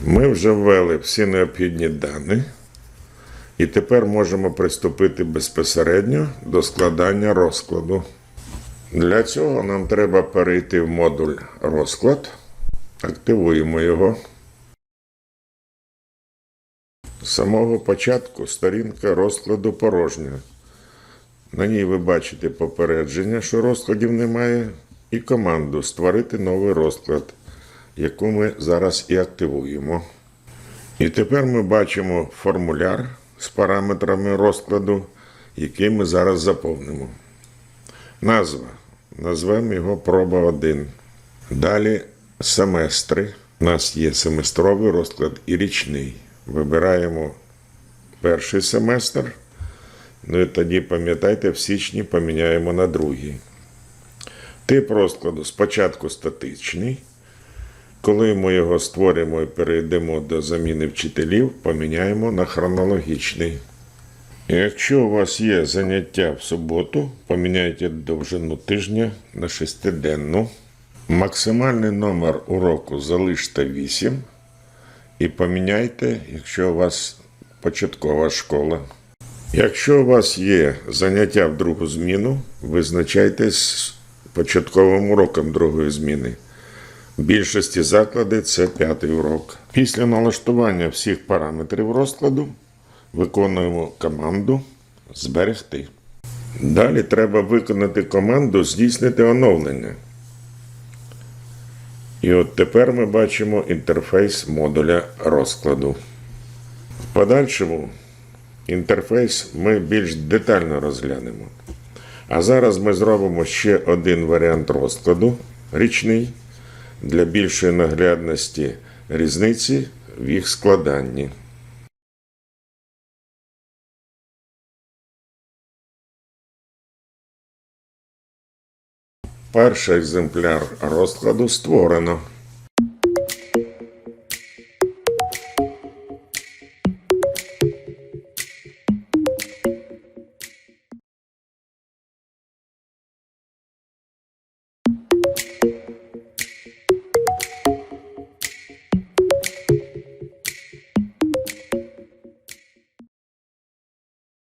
Ми вже ввели всі необхідні дані, і тепер можемо приступити безпосередньо до складання розкладу. Для цього нам треба перейти в модуль розклад, активуємо його. З самого початку сторінка розкладу порожня. На ній ви бачите попередження, що розкладів немає, і команду Створити новий розклад, яку ми зараз і активуємо. І тепер ми бачимо формуляр з параметрами розкладу, який ми зараз заповнимо. Назва. Назвемо його проба 1. Далі семестри. У нас є семестровий розклад і річний. Вибираємо перший семестр. Ну і тоді пам'ятайте, в січні поміняємо на другий. Тип розкладу спочатку статичний. Коли ми його створимо і перейдемо до заміни вчителів, поміняємо на хронологічний. Якщо у вас є заняття в суботу, поміняйте довжину тижня на шестиденну. Максимальний номер уроку залиште 8 і поміняйте, якщо у вас початкова школа. Якщо у вас є заняття в другу зміну, визначайте з початковим уроком другої зміни. Більшості закладів це п'ятий урок. Після налаштування всіх параметрів розкладу виконуємо команду Зберегти. Далі треба виконати команду Здійснити оновлення. І от тепер ми бачимо інтерфейс модуля розкладу. В подальшому інтерфейс ми більш детально розглянемо. А зараз ми зробимо ще один варіант розкладу річний для більшої наглядності різниці в їх складанні. Перший екземпляр розкладу створено.